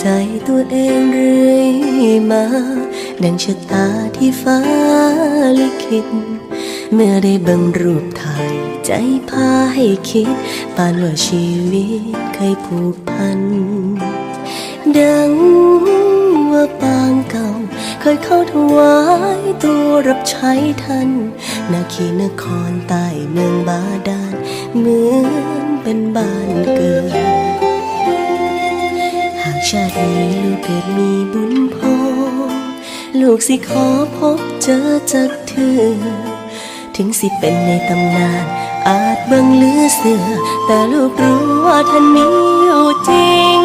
ใจตัวเองเรื่อยมา ดังชะตาที่ฟ้าลิขิต เมื่อได้บังรูปถ่าย ใจพาให้คิดปานว่าชีวิตเคยผูกพัน ดังว่าปางเก่า เคยเข้าถวายตัวรับใช้ท่าน นาคีนครใต้เมืองบาดาลเหมือนเป็นบ้านเกิด ชาตินี้ลูกเกิดมีบุญพอลูกสิขอพบเจอจากเธอ ถึงสิเป็นในตำนาน อาจบิ่งเหลือเสือ แต่ลูกรู้ว่าท่านมีอยู่จริง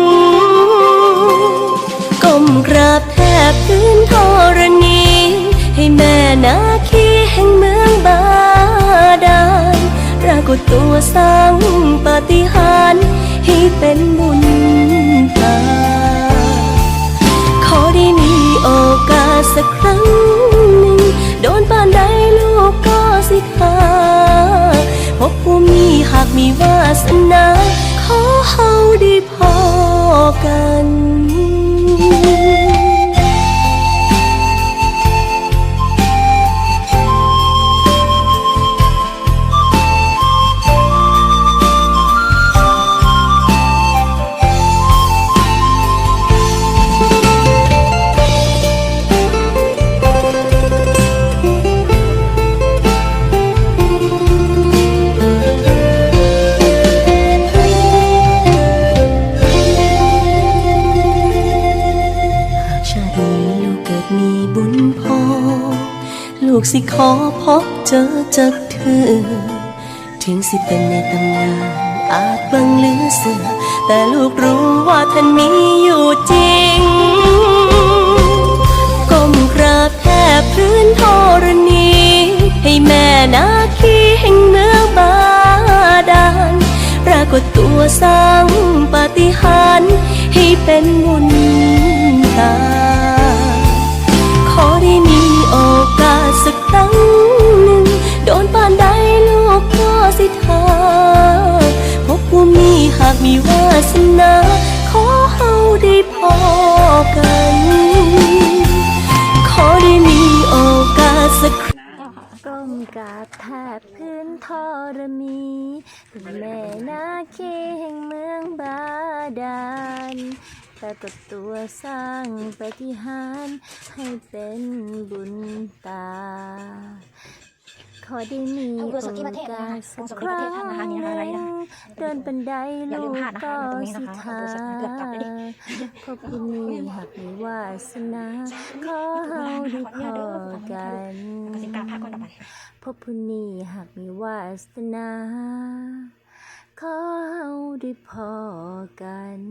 ก้มกราบแทบพื้นธรณี ให้แม่นาคีแห่งเมืองบาดาลปรากฏตัวสร้างปาฏิหาริย์ให้เป็น สนา ขอเฮาได้พอกัน หากชาตินี้ลูกเกิดมีบุญพอ ลูกสิขอพบเจอจากเธอ ถึงสิเป็นในตำนานอาจบังเหลือเสือ แต่ลูกรู้ว่าท่านมีอยู่จริงก้มกราบแทบพื้นธรณี ให้แม่นาคีแห่งเมืองบาดาลปรากฏตัวสร้างปาฏิหาริย์ให้เป็นบุญ สิทาพบผู้มีหากมีวาสนาขอเฮาได้พอกัน ขอได้มีโอกาสสักครั้งก้มกราบแทบพื้นธรณีเป็นแม่นาคีแห่งเมืองบาดาลปรากฏตัวสร้างปฏิหารให้เป็นบุญตา ขอได้มีเอาโอเบอร์สดที่ประเทศนะกาคะสสักเบอร์สดคที่ประรั้เทศท่านนะคะนี่นะคะอะไรนะคะงเดินบันไดอย่าลืลูมกพลาดนะคะก็ตรงนี้สินะคะทาเอาเบอร์สดเกือบกลับเลยดิพบคุณมีหากมีวาสนาขอเฮาได้พอกันสิบเก้าภาคก่อนต่อไปพบผู้นี้หากมีวาสนาขอเฮาได้พอกัน